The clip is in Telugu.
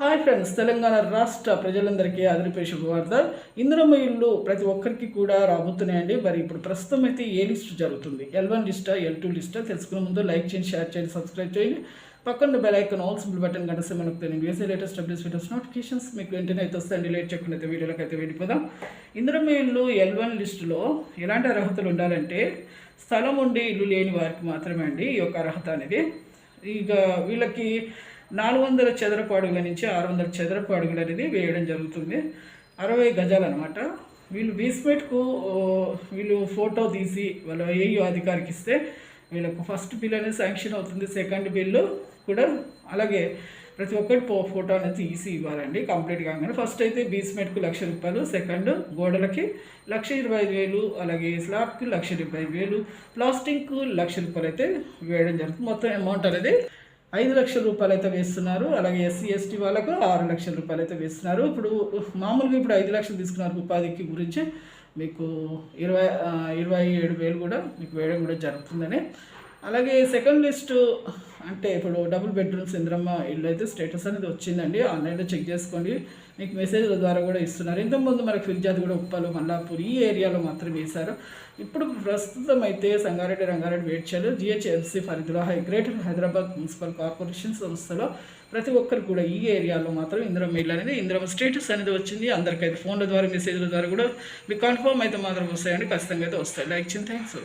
హాయ్ ఫ్రెండ్స్ తెలంగాణ రాష్ట్ర ప్రజలందరికీ అదిరిపే శుభవార్త ఇందిరమ్మ ఇల్లు ప్రతి ఒక్కరికి కూడా రాబోతున్నాయండి. మరి ఇప్పుడు ప్రస్తుతం అయితే ఏ లిస్ట్ జరుగుతుంది? ఎల్ వన్ లిస్టా ఎల్ టూ లిస్టా? తెలుసుకునే ముందు లైక్ చేయండి షేర్ చేయండి సబ్స్క్రైబ్ చేయండి. పక్కన బెల్ ఐకాన్ ఆల్ సింపుల్ బటన్ కనిపిస్తే మనకు తెలియదు వేసే లేటెస్ట్ అప్డేట్స్ వీడియోస్ నోటిఫికేషన్స్ మీకు వెంటనే అయితే వస్తాయండి. లేట్ చెప్పిన అయితే వీడియోలకు అయితే వెళ్ళిపోదాం. ఇందిరమ్మ ఇల్లు ఎల్ వన్ లిస్టులో ఎలాంటి అర్హతలు ఉండాలంటే స్థలం ఉండి ఇల్లు లేని వారికి మాత్రమే అండి ఈ యొక్క అర్హత అనేది. ఇక వీళ్ళకి నాలుగు వందల చదరపు అడుగుల నుంచి ఆరు వందల చదరపు అడుగులు అనేది వేయడం జరుగుతుంది. అరవై గజాలు అనమాట వీళ్ళు బీస్మెట్కు వీళ్ళు ఫోటో తీసి వాళ్ళ ఏయో అధికారికి ఇస్తే వీళ్ళకు ఫస్ట్ బిల్ అనేది శాంక్షన్ అవుతుంది. సెకండ్ బిల్లు కూడా అలాగే ప్రతి ఒక్కటి పో ఫోటో అనేది తీసి ఇవ్వాలండి. కంప్లీట్ కాగానే ఫస్ట్ అయితే బీస్మెట్కు లక్ష రూపాయలు సెకండ్ గోడలకి లక్ష ఇరవై ఐదు వేలు అలాగే స్లాబ్కి లక్ష డెబ్బై ఐదు వేలు ప్లాస్టింగ్కు లక్ష రూపాయలు అయితే వేయడం జరుగుతుంది. మొత్తం అమౌంట్ అనేది ఐదు లక్షల రూపాయలు అయితే వేస్తున్నారు. అలాగే ఎస్సీ ఎస్టీ వాళ్ళకు ఆరు లక్షల రూపాయలు అయితే వేస్తున్నారు. ఇప్పుడు మామూలుగా ఇప్పుడు ఐదు లక్షలు తీసుకున్నారు ఉపాధికి గురించి. మీకు ఇరవై ఇరవై ఏడు వేలు కూడా మీకు వేయడం కూడా జరుగుతుందని అలాగే సెకండ్ లిస్టు అంటే ఇప్పుడు డబుల్ బెడ్రూమ్స్ ఇంద్రమ్మ ఇల్లు అయితే స్టేటస్ అనేది వచ్చిందండి. ఆన్లైన్లో చెక్ చేసుకోండి. మీకు మెసేజ్ల ద్వారా కూడా ఇస్తున్నారు. ఇంతకుముందు మనకు ఫిర్జాద్ కూడా ఉప్పలు మల్లాపూర్ ఈ ఏరియాలో మాత్రం వేశారు. ఇప్పుడు ప్రస్తుతం అయితే సంగారెడ్డి రంగారెడ్డి వేడ్చాలు జిహెచ్ఎంసీ పరిధిలో హై గ్రేటర్ హైదరాబాద్ మున్సిపల్ కార్పొరేషన్ సంస్థలో ప్రతి ఒక్కరు కూడా ఈ ఏరియాలో మాత్రం ఇంద్రమ్మ ఇల్లు అనేది ఇంద్రమ్మ స్టేటస్ అనేది వచ్చింది. అందరికైతే ఫోన్ల ద్వారా మెసేజ్ల ద్వారా కూడా మీకు కన్ఫర్మ్ అయితే మాత్రం వస్తాయండి. ఖచ్చితంగా అయితే వస్తాయి. లైక్ చేయండి. థ్యాంక్స్